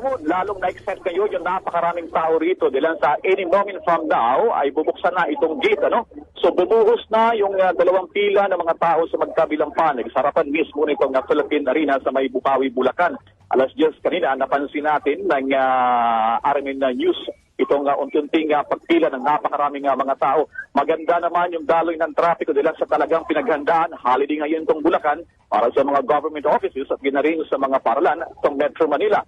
Lalong na-excite kayo yung napakaraming tao rito dahil sa any moment from now ay bubuksan na itong gate. Ano? So bumuhos na yung uh, dalawang pila ng mga tao sa magkabilang panig. Sarapan mismo nitong uh, Philippine Arena sa may Bukawi, Bulacan. Alas 10 kanina napansin natin ng uh, Armin uh, News itong uh, unti-unting uh, pagpila ng napakaraming uh, mga tao. Maganda naman yung daloy ng trapiko dahil sa talagang pinaghandaan. Holiday ngayon itong Bulacan para sa mga government offices at ginarin sa mga paralan itong Metro Manila.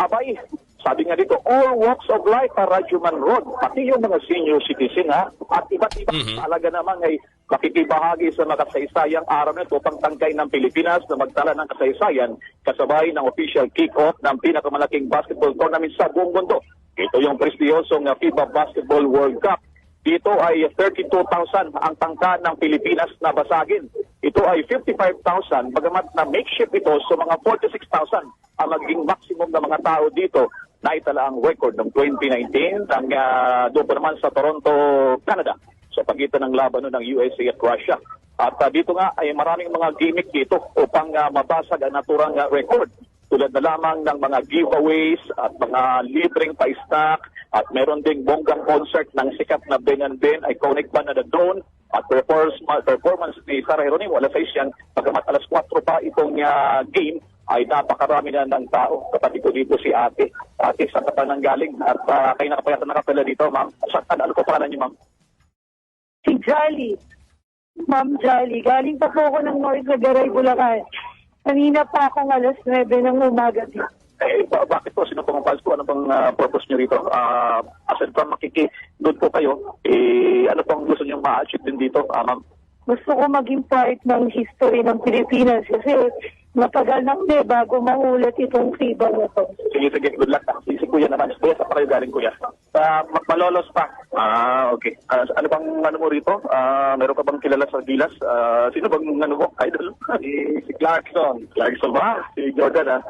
Abay, sabi nga dito, all walks of life para human road. Pati yung mga senior citizen ha, at iba't iba talaga naman ay makikibahagi sa makasaysayang araw na ito pang tangkay ng Pilipinas na magtala ng kasaysayan kasabay ng official kick-off ng pinakamalaking basketball tournament sa buong mundo. Ito yung prestiyosong uh, FIBA Basketball World Cup. Dito ay 32,000 ang tangka ng Pilipinas na basagin. Ito ay 55,000, bagamat na makeshift ito sa mga 46,000 ang maging maximum na mga tao dito na itala ang record ng 2019 ng uh, doon pa naman sa Toronto, Canada sa pagitan ng laban ng USA at Russia. At uh, dito nga ay maraming mga gimmick dito upang uh, mabasag ang naturang uh, record tulad na lamang ng mga giveaways at mga libreng pa-stock at meron ding bonggang concert ng sikat na Ben and Ben, iconic band na The Drone at performance, performance ni Sarah Heronimo alas 6 yan, pagkamat alas 4 pa itong uh, game ay napakarami na ng tao. Kapatid ko dito si ate. Ate, saan ka galing? At uh, kayo nakapayatan nakapala dito, ma'am. Saan ka? Ano ko pangalan niyo, ma'am? Si Jolly. Ma'am Jolly. Galing pa po ako ng North Nagaray, Bulacan. Kanina pa akong alas 9 ng umaga. Eh, ba- bakit po? Sino pong files po? Ano pong ah, purpose niyo rito? Uh, aside from makikidod po kayo, eh, ano pong gusto niyo ma-achieve din dito, ah, ma'am? Gusto ko maging part ng history ng Pilipinas kasi matagal na ulit bago maulat itong FIBA na to. Sige, sige, good luck. Ah, Si, si Kuya naman. Kuya, sa kayo galing, Kuya? Uh, malolos pa. Ah, okay. Ah, ano bang ano mo rito? Ah, meron ka bang kilala sa Gilas? Ah, sino bang ano mo? Idol? si, si Clarkson. Clarkson ba? Si Jordan, ah.